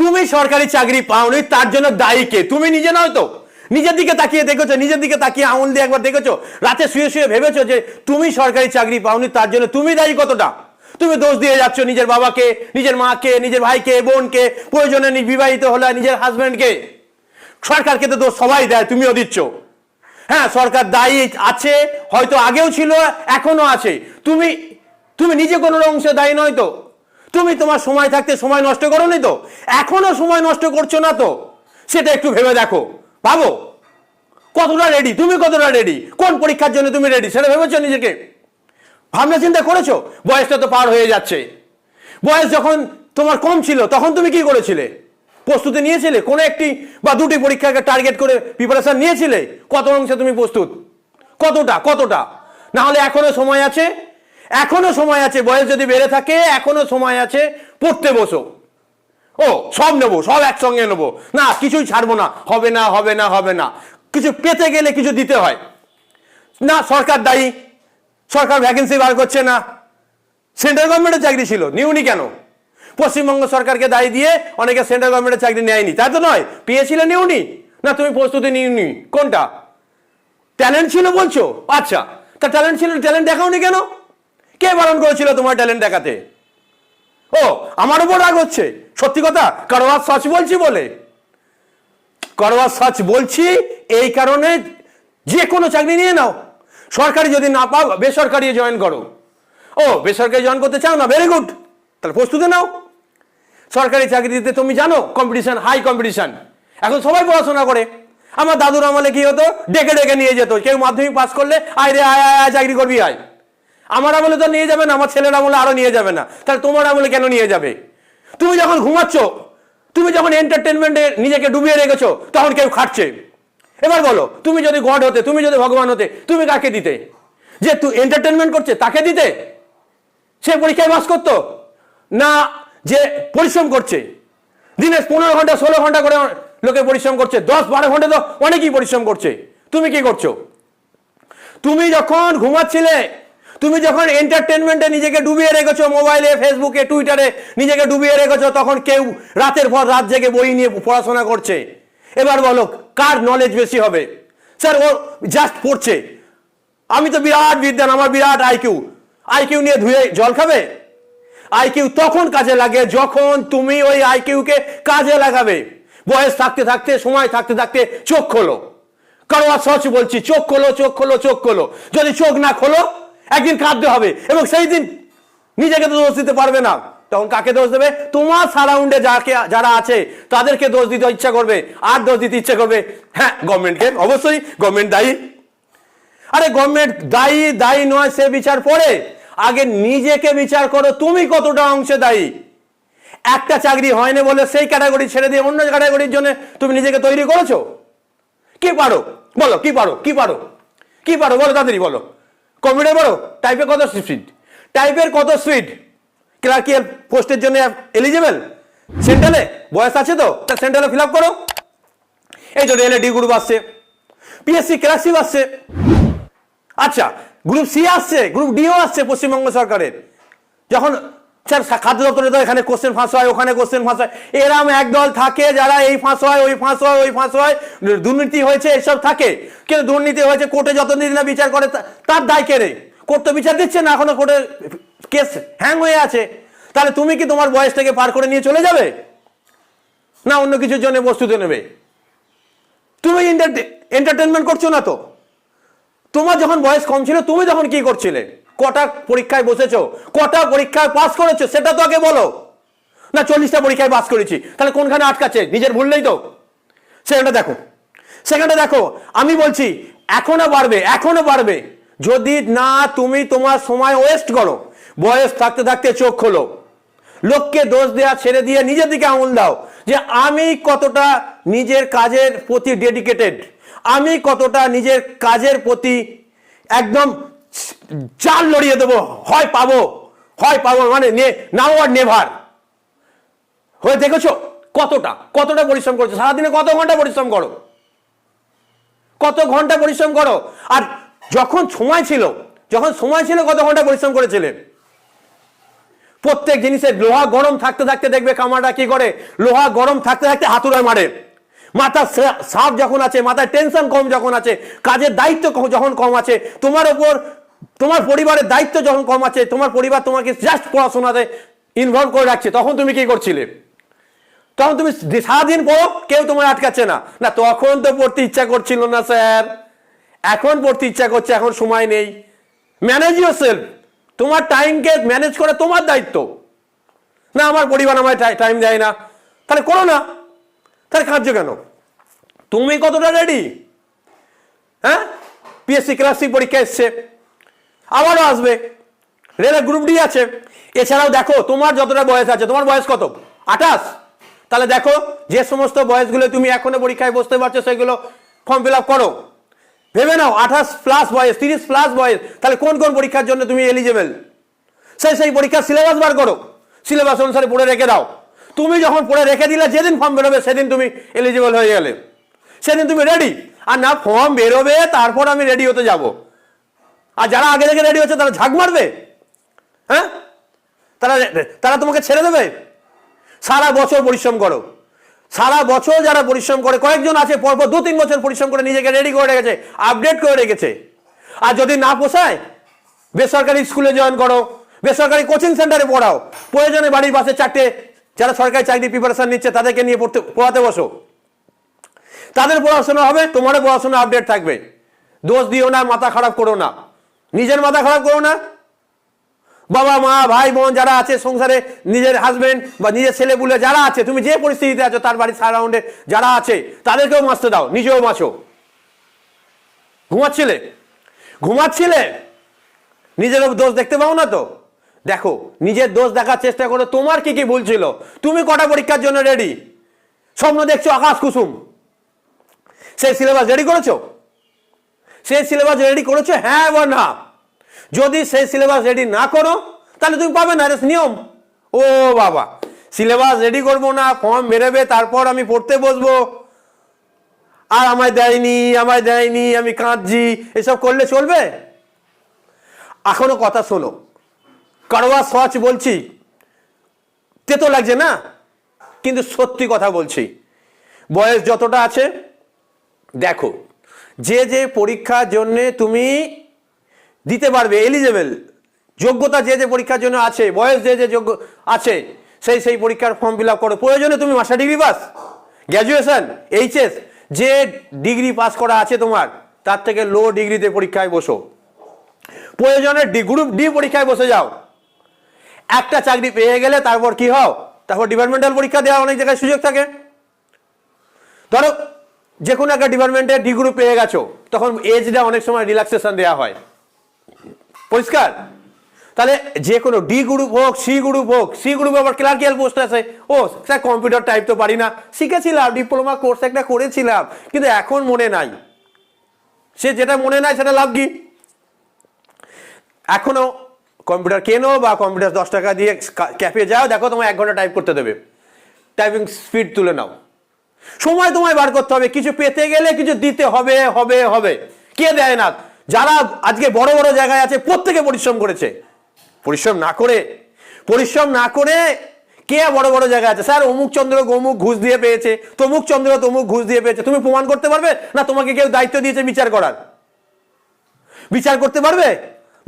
তুমি সরকারি চাকরি পাওনি, তার জন্য দায়ী কে? তুমি নিজে নয় তো? নিজের দিকে তাকিয়ে দেখেছ, নিজের দিকে তাকিয়ে আঙুল দিয়ে একবার দেখেছ? রাতে শুয়ে শুয়ে ভেবেছো যে তুমি সরকারি চাকরি পাওনি, তার জন্য তুমি দায়ী কতটা? তুমি দোষ দিয়ে যাচ্ছ নিজের বাবাকে, নিজের মাকে, নিজের ভাইকে, বোনকে, প্রয়োজনে বিবাহিত হলে নিজের হাজবেন্ডকে সরকারকে তো দোষ সবাই দেয়, তুমিও দিচ্ছ। হ্যাঁ সরকার দায়ী আছে, হয়তো আগেও ছিল এখনও আছে। তুমি তুমি নিজে কোনো অংশে দায়ী নয় তো? তুমি তোমার সময় থাকতে সময় নষ্ট করো নি তো? এখনও সময় নষ্ট করছ না তো? সেটা একটু ভেবে দেখো। ভাবো। কতটা রেডি তুমি কতটা রেডি কোন পরীক্ষার জন্য তুমি রেডি সেটা ভেবেছো নিজেকে? ভাবনা চিন্তা করেছ? বয়সটা তো পার হয়ে যাচ্ছে। বয়স যখন তোমার কম ছিল, তখন তুমি কি করেছিলে? প্রস্তুতি নিয়েছিলে? কোনো একটি বা দুটি পরীক্ষাকে টার্গেট করে প্রিপারেশন নিয়েছিলে? কত অংশে তুমি প্রস্তুত? কতটা? কতটা? না হলে এখনও সময় আছে? এখনও সময় আছে, বয়স যদি বেড়ে থাকে, এখনও সময় আছে, পড়তে বসো। ও, সব নেব, সব একসঙ্গে নেব। না, কিছুই ছাড়বো না, হবে না হবে না হবে না। কিছু পেতে গেলে কিছু দিতে হয়। না, সরকার দায়ী, সরকার ভ্যাকেন্সি বার করছে না। সেন্ট্রাল গভর্নমেন্টের চাকরি ছিল, নিউনি কেন? পশ্চিমবঙ্গ সরকারকে দায়ী দিয়ে অনেকে সেন্ট্রাল গভর্নমেন্টের চাকরি নেয়নি। তাই তো নয়, পেয়েছিলে নিউনি? না, তুমি প্রস্তুতি নিউনি কোনটা? ট্যালেন্ট ছিল বলছো? আচ্ছা তা ট্যালেন্ট ছিল ট্যালেন্ট দেখাওনি কেন? কে বারণ করেছিল তোমার ট্যালেন্ট দেখাতে? ও, আমার উপর রাগ হচ্ছে। সত্যি কথা করোয়ার সচ বলছি বলে। করোয়ার সচ বলছি এই কারণে যে কোনো চাকরি নিয়ে নাও। সরকারি যদি না পাও, বেসরকারি জয়েন করো। ও, বেসরকারি জয়েন করতে চাও না ভেরি গুড তাহলে প্রস্তুতি নাও। সরকারি চাকরিতে তুমি জানো কম্পিটিশন হাই কম্পিটিশন এখন সবাই পড়াশোনা করে। আমার দাদুর আমলে কি হতো? ডেকে ডেকে নিয়ে যেত। কেউ মাধ্যমিক পাস করলে, আয় রে আয় আয়, চাকরি করবি, আয়। আমার আমলে তো নিয়ে যাবে না, আমার ছেলের আমলে আরও নিয়ে যাবে না। তাহলে তোমার আমলে কেন নিয়ে যাবে? তুমি যখন ঘুমাচ্ছ, তুমি যখন এন্টারটেনমেন্টে নিজেকে ডুবিয়ে রেখেছো, তখন কেউ খাটছে। এবার বলো, তুমি যদি গড হতে, তুমি যদি ভগবান হতে, তুমি কাকে দিতে? যে তুই এন্টারটেনমেন্ট করছে, তাকে দিতে? সে পরীক্ষায় পাস করতো? না, যে পরিশ্রম করছে। দিনে পনেরো ঘণ্টা, ষোলো ঘণ্টা করে লোকে পরিশ্রম করছে। দশ, বারো ঘণ্টা তো অনেকেই পরিশ্রম করছে। তুমি কি করছ? তুমি যখন ঘুমাচ্ছিলে তুমি যখন এন্টারটেনমেন্টে নিজেকে ডুবিয়ে রেখেছো মোবাইলে ফেসবুকে টুইটারে নিজেকে ডুবিয়ে রেখেছো, তখন কেউ রাতের পর রাত জেগে বই নিয়ে পড়াশোনা করছে। এবার বলো, কার নলেজ বেশি হবে? স্যার, ও জাস্ট পড়ছে। আমি তো বিরাট বিদ্যান, আমার বিরাট আইকিউ আইকিউ নিয়ে ধুয়ে জল খাবে? আইকিউ তখন কাজে লাগে যখন তুমি ওই আইকিউকে কাজে লাগাবে। বয়স থাকতে থাকতে, সময় থাকতে থাকতে চোখ খোলো। কারও সচ বলছি, চোখ খোলো চোখ খোলো চোখ খোলো। যদি চোখ না খোলো একদিন কাঁদতে হবে এবং সেই দিন নিজেকে তো দোষ দিতে পারবে না। তখন কাকে দোষ দেবে? তোমার সারাউন্ডে যাকে, যারা আছে, তাদেরকে দোষ দিতে ইচ্ছা করবে। আর দোষ দিতে ইচ্ছা করবে? হ্যাঁ গভর্নমেন্টকে অবশ্যই গভর্নমেন্ট দায়ী। আরে গভর্নমেন্ট দায়ী দায়ী নয়, সে বিচার পরে। আগে নিজেকে বিচার করো, তুমি কতটা অংশে দায়ী? একটা চাকরি হয়নি বলে সেই ক্যাটাগরি ছেড়ে দিয়ে অন্য ক্যাটাগরির জন্য তুমি নিজেকে তৈরি করেছ? কি পারো? বলো, কি পারো? কি পারো? কি পারো? বলো তাড়াতাড়ি বলো। কম্পিউটার বড় টাইপে কত স্পিড টাইপের কত স্পিড ক্লার্কিয়াল পোস্টের জন্য এলিজেবল সেন্ট্রালে বয়স আছে তো, তা সেন্ট্রালে ফিল আপ করো। এই জন্য রেলে ডি গ্রুপ আসছে পিএসসি ক্লাসিক আসছে। আচ্ছা গ্রুপ সি আসছে গ্রুপ ডিও আসছে পশ্চিমবঙ্গ সরকারের। যখন স্যার খাদ্য দপ্তরে তো এখানে কোশ্চেন ফাঁস হয়, ওখানে কোশ্চেন ফাঁস হয়। এরম একদল থাকে যারা এই ফাঁস হয়, ওই ফাঁস হয়, ওই ফাঁস হয়। দুর্নীতি হয়েছে, এসব থাকে। কিন্তু দুর্নীতি হয়েছে, কোর্টে যতদিন না বিচার করে তার দায় কে রে? কোর্ট তো বিচার দিচ্ছে না, এখনও কোর্টে কেস হ্যাং হয়ে আছে। তাহলে তুমি কি তোমার বয়সটাকে পার করে নিয়ে চলে যাবে? না, অন্য কিছুর জন্য প্রস্তুতি নেবে। তুমি এন্টারটেনমেন্ট করছ না তো? তোমার যখন বয়স কম ছিল, তুমি তখন কি করছিলে? কটা পরীক্ষায় বসেছো? কটা পরীক্ষায় পাস করেছ? সেটা তো আগে বলো। না, চল্লিশটা পরীক্ষায় পাস করেছি। তাহলে কোনখানে আটকাচ্ছে? নিজের ভুল নেই তো? সেখানটা দেখো। সেখানটা দেখো, আমি বলছি, এখনও বাড়বে এখনও বাড়বে। যদি না তুমি তোমার সময় ওয়েস্ট করো, বয়স থাকতে থাকতে চোখ খোলো। লোককে দোষ দেওয়া ছেড়ে দিয়ে নিজের দিকে আঙুল দাও যে আমি কতটা নিজের কাজের প্রতি ডেডিকেটেড আমি কতটা নিজের কাজের প্রতি একদম চাল লড়িয়ে দেবো হয় পাবো। হয় পাবো মানে নাও আর নেভার। হয়ে দেখেছ কতটা? কতটা পরিশ্রম করছ? সারাদিনে কত ঘণ্টা পরিশ্রম করো? কত ঘণ্টা পরিশ্রম করো? আর যখন সময় ছিল, যখন সময় ছিল, কত ঘণ্টা পরিশ্রম করেছিলেন প্রত্যেক জিনিসের লোহা গরম থাকতে থাকতে দেখবে কামারটা কি করে? লোহা গরম থাকতে থাকতে হাতুড়ায় মারে। মাথা সাপ যখন আছে, মাথায় টেনশন কম যখন আছে, কাজের দায়িত্ব যখন কম আছে, তোমার ওপর তোমার পরিবারের দায়িত্ব যখন কম আছে, তোমার পরিবার তোমাকে জাস্ট পড়াশোনাতে ইনভলভ করে রাখছে, তখন তুমি কি করছিলে? তখন তুমি সারাদিন পড়ো, কেউ তোমার আটকাচ্ছে না। না, তখন তো পড়তে ইচ্ছা করছিল না, স্যার। এখন পড়তে ইচ্ছা করছে, এখন সময় নেই। ম্যানেজ ইউর সেলফ তোমার টাইমকে ম্যানেজ করা তোমার দায়িত্ব। না, আমার পরিবার আমায় টাইম দেয় না। তাহলে করো না। তাহলে কাঁদছো কেন? তুমি কতটা রেডি হ্যাঁ? পিএসসি ক্লাসিক পরীক্ষা এসছে। আবারও আসবে। রেলের গ্রুপ ডি আছে। এছাড়াও দেখো, তোমার যতটা বয়স আছে, তোমার বয়স কত? আঠাশ। তাহলে দেখো, যে সমস্ত বয়সগুলো তুমি এখনও পরীক্ষায় বসতে পারছ, সেগুলো ফর্ম ফিল আপ করো। ভেবে নাও, আঠাশ প্লাস বয়স, তিরিশ প্লাস বয়স, তাহলে কোন কোন পরীক্ষার জন্য তুমি এলিজেবল সেই সেই পরীক্ষার সিলেবাস বার করো। সিলেবাস অনুসারে পড়ে রেখে দাও। তুমি যখন পড়ে রেখে দিলে, যেদিন ফর্ম বেরোবে, সেদিন তুমি এলিজিবল হয়ে গেলে। সেদিন তুমি রেডি আর না ফর্ম বেরোবে, তারপর আমি রেডি হতে যাব। আর যারা আগে থেকে রেডি হচ্ছে, তারা ঝাঁক মারবে? হ্যাঁ? তারা তারা তোমাকে ছেড়ে দেবে? সারা বছর পরিশ্রম করো। সারা বছর যারা পরিশ্রম করে, কয়েকজন আছে, পরপর দু তিন বছর পরিশ্রম করে নিজেকে রেডি করে রেখেছে আপডেট করে রেখেছে। আর যদি না পোষায়, বেসরকারি স্কুলে জয়েন করো, বেসরকারি কোচিং সেন্টারে পড়াও। প্রয়োজনে বাড়ির পাশে চারটে, যারা সরকারি চাকরি প্রিপারেশন নিচ্ছে, তাদেরকে নিয়ে পড়তে, পড়াতে বসো। তাদের পড়াশোনা হবে, তোমারও পড়াশোনা আপডেট থাকবে। দোষ দিও না, মাথা খারাপ করো না। নিজের মাথা খারাপ করো না। বাবা, মা, ভাই, বোন যারা আছে সংসারে, নিজের হাজবেন্ড বা নিজের ছেলে পুলে যারা আছে, তুমি যে পরিস্থিতিতে আছো, তার বাড়ির সারাউন্ডে যারা আছে, তাদেরকেও বাঁচতে দাও, নিজেও মাছো। ঘুমাচ্ছিলে? ঘুমাচ্ছিলে? নিজের দোষ দেখতে পাও না তো? দেখো, নিজের দোষ দেখার চেষ্টা করো, তোমার কি কি ভুল ছিল? তুমি কটা পরীক্ষার জন্য রেডি স্বপ্ন দেখছ, আকাশ কুসুম। সেই সিলেবাস রেডি করেছ? সেই সিলেবাস রেডি করেছ হ্যাঁ বা না? যদি সেই সিলেবাস রেডি না করো, তাহলে তুমি পাবে না নিয়ম। ও বাবা সিলেবাস রেডি করব না ফর্ম বেরোবে, তারপর আমি পড়তে বসবো। আর আমায় দেয়নি আমায় দেয়নি, আমি কাঁদছি, এসব করলে চলবে? এখনও কথা শোনো, কারোয়া সচ বলছি, তেতো লাগছে না? কিন্তু সত্যি কথা বলছি, বয়স যতটা আছে, দেখো যে যে পরীক্ষার জন্যে তুমি দিতে পারবে এলিজেবল যোগ্যতা যে যে পরীক্ষার জন্য আছে, বয়স যে যে যোগ্য আছে, সেই সেই পরীক্ষার ফর্ম ফিল আপ করো। প্রয়োজনে তুমি master degree pass graduation HS যে ডিগ্রি পাস করা আছে তোমার, তার থেকে লো ডিগ্রিতে পরীক্ষায় বসো। প্রয়োজনে ডি গ্রুপ ডি পরীক্ষায় বসে যাও। একটা চাকরি পেয়ে গেলে তারপর কি হও? তারপর ডিপার্টমেন্টাল পরীক্ষা দেওয়া অনেক জায়গায় সুযোগ থাকে। ধরো যে কোনো একটা ডিপার্টমেন্টে ডি গ্রুপ পেয়ে গেছো, তখন এজটা অনেক সময় রিল্যাক্সেশন দেওয়া হয়। পরিষ্কার? তাহলে যে কোনো ডি গ্রুপ হোক সি গ্রুপ হোক সি গ্রুপ আবার ক্লার্কিয়াল পোস্ট আছে। ও, স্যার কম্পিউটার টাইপ তো পারি না। শিখেছিলাম ডিপ্লোমা কোর্স একটা করেছিলাম, কিন্তু এখন মনে নাই। সে যেটা মনে নাই, সেটা লাভ কি? এখনও কম্পিউটার কেনো বা কম্পিউটার দশ টাকা দিয়ে ক্যাফে যাও, দেখো তোমায় এক ঘণ্টা টাইপ করতে দেবে। টাইপিং স্পিড তুলে নাও। সময় তোমায় বার করতে হবে, কিছু পেতে গেলে কিছু দিতে হবে হবে হবে। কে দেয় না? যারা আজকে বড় বড় জায়গায় আছে, প্রত্যেকে পরিশ্রম করেছে। পরিশ্রম না করে, পরিশ্রম না করে কে বড় বড় জায়গায় আছে? স্যার, অমুক চন্দ্র গমুক ঘুষ দিয়ে পেয়েছে, তমুক চন্দ্র তমুক ঘুষ দিয়ে পেয়েছে। তুমি প্রমাণ করতে পারবে? না, তোমাকে কেউ দায়িত্ব দিয়েছে বিচার করার? বিচার করতে পারবে?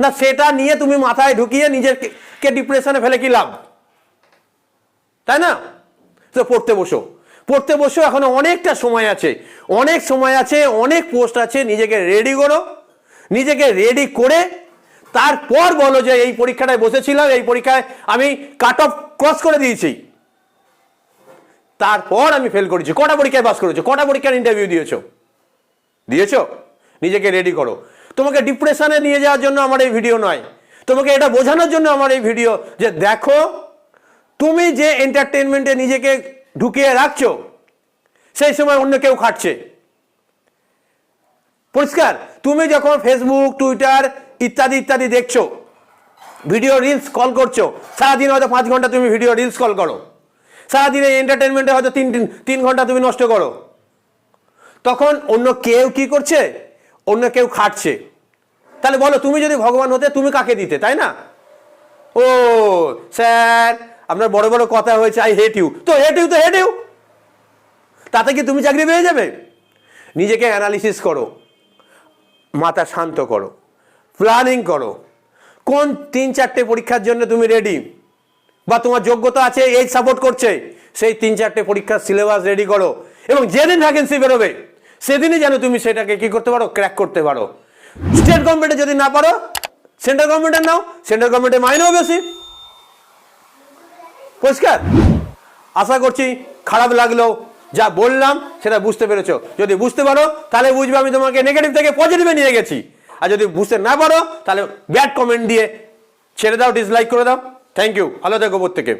না, সেটা নিয়ে তুমি মাথায় ঢুকিয়ে নিজেকে ডিপ্রেশনে ফেলে কি লাভ? তাই না? তো পড়তে বসো। পড়তে বসো এখনও অনেকটা সময় আছে। অনেক সময় আছে, অনেক পোস্ট আছে, নিজেকে রেডি করো, নিজেকে রেডি করে, তারপর বলো যে এই পরীক্ষাটায় বসেছিলাম, এই পরীক্ষায় আমি কাট অফ ক্রস করে দিয়েছি। তারপর আমি ফেল করেছি। কটা পরীক্ষায় পাস করেছ? কটা পরীক্ষার ইন্টারভিউ দিয়েছ? দিয়েছ? নিজেকে রেডি করো। তোমাকে ডিপ্রেশনে নিয়ে যাওয়ার জন্য আমার এই ভিডিও নয়। তোমাকে এটা বোঝানোর জন্য আমার এই ভিডিও যে দেখো, তুমি যে এন্টারটেনমেন্টে নিজেকে ঢুকিয়ে রাখছো, সেই সময় অন্য কেউ খাটছে। পরিষ্কার, তুমি যখন ফেসবুক টুইটার ইত্যাদি ইত্যাদি দেখছ ভিডিও রিলস কল করছ, সারাদিন হয়তো পাঁচ ঘণ্টা তুমি ভিডিও রিলস কল করো। সারাদিনে এন্টারটেনমেন্টে হয়তো তিন, তিন- ঘণ্টা তুমি নষ্ট করো। তখন অন্য কেউ কি করছে? অন্য কেউ খাটছে। তাহলে বলো, তুমি যদি ভগবান হতে, তুমি কাকে দিতে, তাই না? ও, স্যার আপনার বড় বড় কথা হয়েছে আই হেট ইউ তো হেট ইউ তো হেট ইউ তাতে কি তুমি চাকরি পেয়ে যাবে? নিজেকে অ্যানালিসিস করো, মাথা শান্ত করো প্ল্যানিং করো। কোন তিন চারটে পরীক্ষার জন্য তুমি রেডি বা তোমার যোগ্যতা আছে এই সাপোর্ট করছে, সেই তিন চারটে পরীক্ষার সিলেবাস রেডি করো। এবং যেদিন ভ্যাকেন্সি বেরোবে, সেদিনই যেন তুমি সেটাকে কি করতে পারো? ক্র্যাক করতে পারো। স্টেট গভর্নমেন্টে যদি না পারো সেন্ট্রাল গভর্নমেন্টের নাও সেন্ট্রাল গভর্নমেন্টের মাইনেও বেশি। পরিষ্কার? আশা করছি খারাপ লাগল, যা বললাম সেটা বুঝতে পেরেছ। যদি বুঝতে পারো, তাহলে বুঝবে আমি তোমাকে নেগেটিভ থেকে পজিটিভে নিয়ে গেছি। আর যদি বুঝতে না পারো, তাহলে ব্যাড কমেন্ট দিয়ে ছেড়ে দাও ডিসলাইক করে দাও। থ্যাংক ইউ ভালো থেকো প্রত্যেকে।